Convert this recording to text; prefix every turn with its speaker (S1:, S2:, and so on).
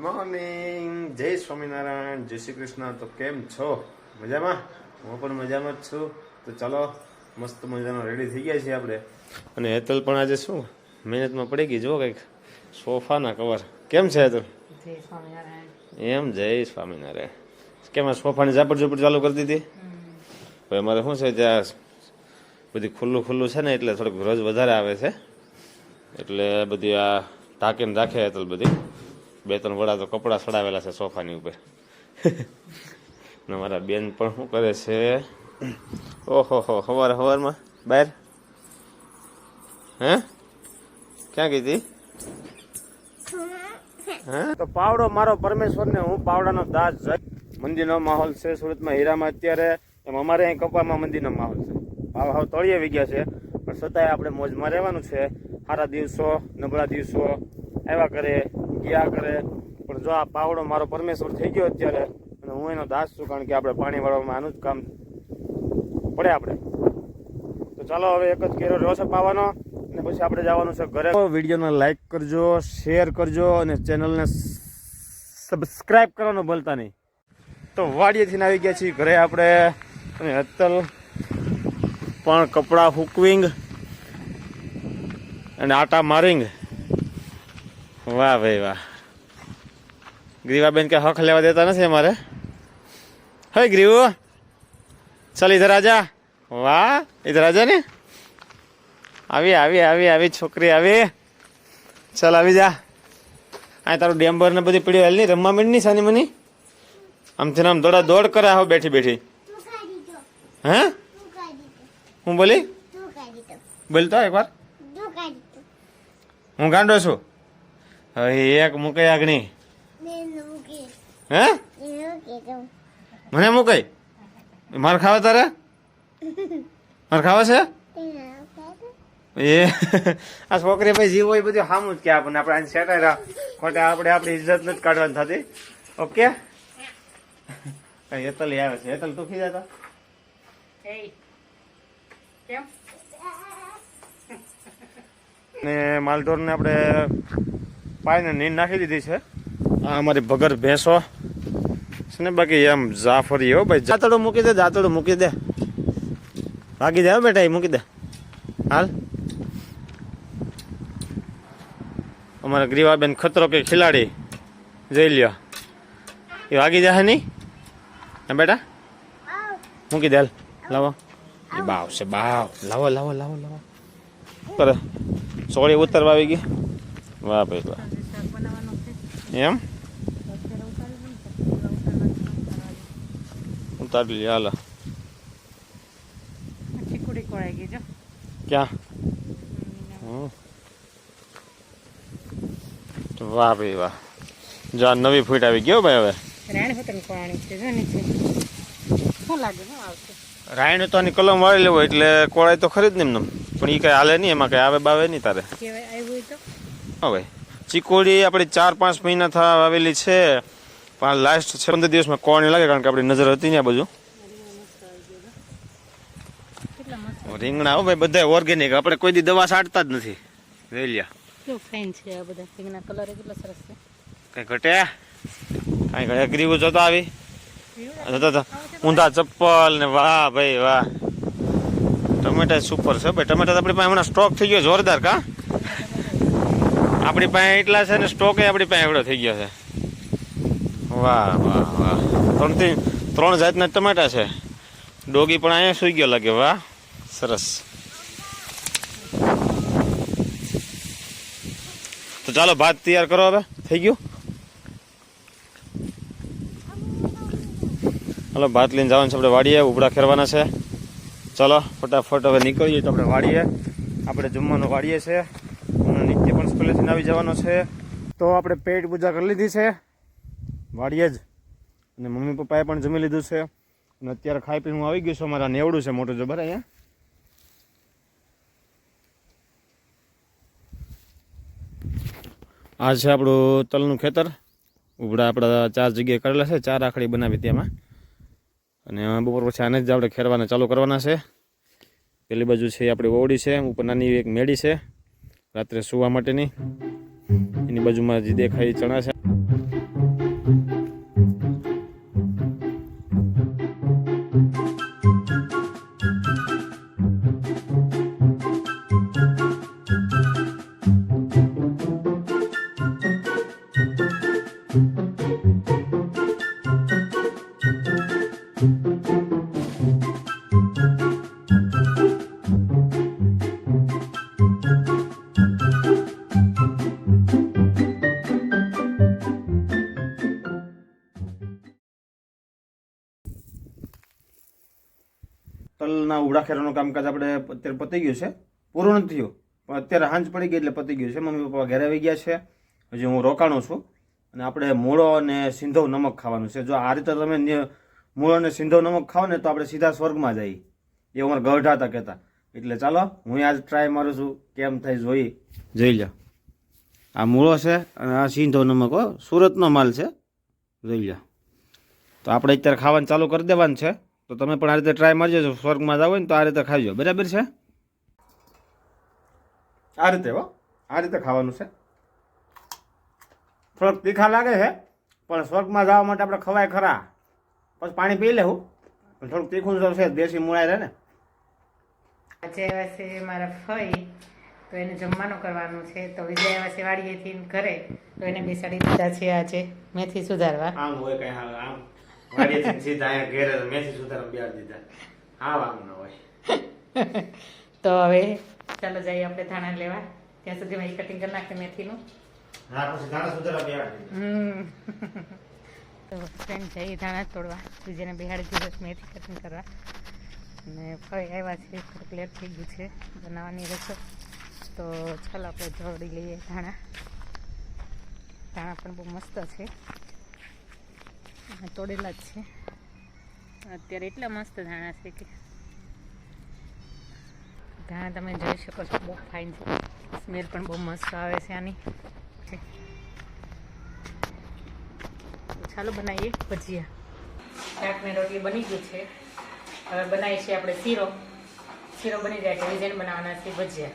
S1: Morning. જય સ્વામિનારાયણ જય શ્રી કૃષ્ણ. તો કેમ છો? મજામાં? હું પણ મજામાં જ છું. તો ચાલો મસ્ત મજાનો રેડી થઈ ગયા છીએ આપણે. અને હેતલ પણ આજે શું? મહેનતમાં પડી ગઈ જો કંઈક. સોફાના કવર કેમ છે હેતલ?
S2: જય સ્વામિનારાયણ.
S1: એમ જય સ્વામિનારાયણ. કેમ આ સોફાની ઝાપડ ઝુપડ ચાલુ કરી દીધી? હવે અમારે શું છે ત્યાં બધી ખુલ્લું ખુલ્લું છે ને એટલે થોડુંક રોજ વધારે આવે છે. એટલે બધી આ ઢાંકીને રાખે હેતલ બધી. બે ત્રણ વડા તો કપડાં સડાવેલા છે સોફાની ઉપર. ને મારા બેન પણ શું કરે છે? ઓહો, હો સવારે સવારમાં બહાર? હે? ક્યાં કીધી? તો પાવડો મારો પરમેશ્વરને, હું પાવડાનો દાસ મંદિરનો માહોલ છે, સુરતમાં હીરામાં અત્યારે. એમ અમારે અહીં કપામાં મંદિરનો માહોલ છે. ભાવ હાવ તળિયે વી ગયા છે. પણ છતાંય આપણે મોજમાં રહેવાનું છે. સારા દિવસો, નબળા દિવસો, આવ્યા કરે. ગયા કરે. પણ જો આ પાવડો મારો પરમેશ્વર થઈ ગયો અત્યારે, અને હું એનો દાસ છું કારણ કે આપણે પાણી વાળવામાં આનું જ કામ પડે આપણે. તો ચાલો હવે એક જ કેરો રહ્યો છે પાવાનો, અને પછી આપણે જવાનું છે ઘરે. વિડીયોને લાઇક કરજો શેર કરજો, અને ચેનલને સબસ્ક્રાઈબ કરવાનું ભૂલતા નહીં. તો વાડીએથી આવી ગયા છીએ ઘરે આપણે, અને અત્તલ પણ કપડાં હુકવિંગ, અને આટા મારિંગ. વાહ ભાઈ વાહ. ગ્રીવાબેન કે હક લેવા દેતા નથી અમારે? હે ગ્રીવો ચાલ ઇધર આજા. વાહ ઇધર આજા ને. આવી આવી આવી આવી છોકરી આવી. ચાલ આવી જા. આ તારું ડેમ્બર ને બધી પીડી હાલની રમવા માંડ નહીં સાની મની? આમથી આમ દોડા દોડ કરે આવો બેઠી બેઠી. હે? હું બોલી? બોલતો એકવાર? હું ગાંડો છું? હવે એક મૂકે આગણી હે? મને મૂકઈ માર ખાવા તારે? માર ખાવા છે? એ આ છોકરી ભાઈ જીવ હોય બધું સામું જ કે આપણને. આપણે આને સેટાઈ રાખ ખોટા આપણે આપણી ઇજ્જત નથી કાઢવાની થતી. ઓકે? હેતલ આવે છે. હેતલ તું ખીજા તા
S2: એ. કેમ?
S1: ને માલઢોરને આપણે પાઈને નીંદ નાખી દીધી છે. આ અમારી ભગર ભેંસો છે ને બાકી એમ જાફરી હો ભાઈ, જાતડું મૂકી દે, જાતડું મૂકી દે. ભાગી દે બેટા, એ મૂકી દે. હાલ. અમારા ગ્રીવાબેન ખતરો કે ખિલાડી. જોઈ લ્યો. એ વાગી જશે નહીં? બેટા? મૂકી દે લાવો. એ બાવ છે, બાવ. લાવો લાવો લાવો લાવો. કરે? સોળી ઉતરવા આવી ગઈ. વાહ ભાઈ વાહ. એમ?
S2: ઉતારી
S1: લે, હાલો. ક્યાં. વાહ ભાઈ વાહ. જો આ નવી ફૂટ આવી ગયો ભાઈ હવે. રાયણ તો આની કલમ વાળી લેવો, એટલે કોળાય તો ખરી જ ને એમને પણ એ કઈ હાલે નહીં, એમાં કઈ આવે બાવે નહીં તારે.
S2: કેવાય આવ્યું હોય તો
S1: હા ભાઈ ચીકોડી આપણે ચાર પાંચ મહિના થવા આવેલી છે. પણ લાસ્ટ છે પંદર દિવસમાં કોણ લાગે કારણ કે આપણી નજર હતી ને આ બાજુ. રીંગણા હો ભાઈ બધા ઓર્ગેનિક આપણે કોઈ દી દવા છાંટતા જ નથી. વેલિયા
S2: કેવું ફાઇન છે આ બધા? રીંગણા કલર કેટલા સરસ છે?
S1: કઈ ઘટે? કઈ ઘટે? ગ્રીવું જોતો આવી. જોતો તો ઊંધા ચપ્પલ ને વાહ ભાઈ વાહ. ટમેટા સુપર છે ભાઈ. ટમેટા આપણી પાસે હમણાં સ્ટોક થઈ ગયો જોરદાર કા? આપણી પાસે એટલા છે ને સ્ટોક આપણી પાસે એવડો થઈ ગયો છે. વાહ વાહ વાહ. ત્રણથી ત્રણ જાતના ટમેટા છે. ડોગી પણ અહીંયા સુઈ ગયો લાગે, વાહ. સરસ. તો ચાલો ભાત તૈયાર કરો હવે. થઈ ગયું? ચાલો ભાત લઈને જવાનું છે. આપણે વાડીએ, ઉભડા ખેરવાના છે. ચાલો, ફટાફટ હવે નીકળીએ તો આપણે વાડીએ. આપણે જમવાનું વાડીએ છે. અને પણ આવી જવાનો છે. તો આપણે પેટ પૂજા કરી લીધી છે. વાડીએ જ. અને મમ્મી પપ્પાએ પણ જમી લીધું છે. અને અત્યારે ખાઈ પીને હું આવી ગયો છું. અમારા નેવડું છે મોટું જબર અહીંયા. આ છે આપણું તલનું ખેતર. ઉભડા આપણા ચાર જગ્યાએ કરેલા છે. ચાર આખડી બનાવી તેમાં અને બપોર પછી આને જ આપણે ખેરવાના ચાલુ કરવાના છે. પેલી બાજુ છે આપણી ઓવડી છે. ઉપર નાની એક મેડી છે. રાત્રે સુવા માટેની એની બાજુમાં જે દેખાય ચણા છે. તલના ઉડા ખેરાનું કામકાજ આપણે અત્યારે પતી ગયું છે. પૂર્ણ થયું. પણ અત્યારે હાંજ પડી ગઈ એટલે પતી ગયું છે. મમ્મી પપ્પા ઘરે આવી ગયા છે. હજી હું રોકાણો છું. અને આપણે મૂળો અને સિંધવ નમક ખાવાનું છે. જો આ રીતે તમે મૂળો અને સિંધવ નમક ખાઓ ને તો આપણે સીધા સ્વર્ગમાં જઈએ. એ અમારા ગઢા હતા કહેતા. એટલે ચાલો, હું આજ ટ્રાય મારું છું કેમ થાય જોઈ. જોઈ લો આ મૂળો છે અને આ સિંધવ નમક હો. સુરતનો માલ છે. જોઈ લો તો આપણે અત્યારે ખાવાનું ચાલુ કરી દેવાનું છે. તો તમે પણ આ રીતે ટ્રાય મારજો જો સ્વર્ગમાં જાવ હોય ને તો આ રીતે ખાજો બરાબર છે? આ રીતે હો. આ રીતે ખાવાનું છે. થોડોક તીખા લાગે છે પણ સ્વર્ગમાં જવા માટે આપણે ખવાય ખરા. પછી પાણી પી લેવું. પણ થોડુંક તીખું તો છે દેશી મૂળાય રહે ને.
S2: આજે છે મારા ફઈ તો એને જમવાનું કરવાનું છે. તો વિજય છે વાડીએથી ઘરે તો એને બેસાડી દીધા છે આજે. મેથી સુધારવા.
S1: આમ હોય કઈ હાલ આમ. વાડીએથી સીધા અહીંયા ઘેરે મેથી સુધાર બેહાડી દીધા. હા આમ ન હોય.
S2: તો હવે ચાલો જઈએ આપણે ધાણા લેવા. ત્યાં સુધી મેં કટિંગ કરી નાખે મેથીનું.
S1: હા પછી ધાણા સુધારા દીધા.
S2: તો ફ્રેન્ડ જઈએ ધાણા તોડવા. બીજાને બિહાડી દીધો મેથી કટિંગ કરવા. અને ફરી આવ્યા છે થોડુંક લેટ થઈ ગયું છે બનાવવાની રસોઈ. તો ચાલો આપણે જોડી લઈએ ધાણા. ધાણા પણ બહુ મસ્ત છે. તોડેલા જ છે. અત્યારે એટલા મસ્ત ધાણા છે કે. ધાણા તમે જોઈ શકો છો, બહુ ફાઇન છે. સ્મેલ પણ બહુ મસ્ત આવે છે આની. ચાલો બનાવીએ ભજીયા. શાકની રોટલી બની ગઈ છે. હવે બનાવીએ છીએ આપણે શીરો. શીરો બની જાય છે ડિઝાઇન બનાવવાના છે ભજીયા.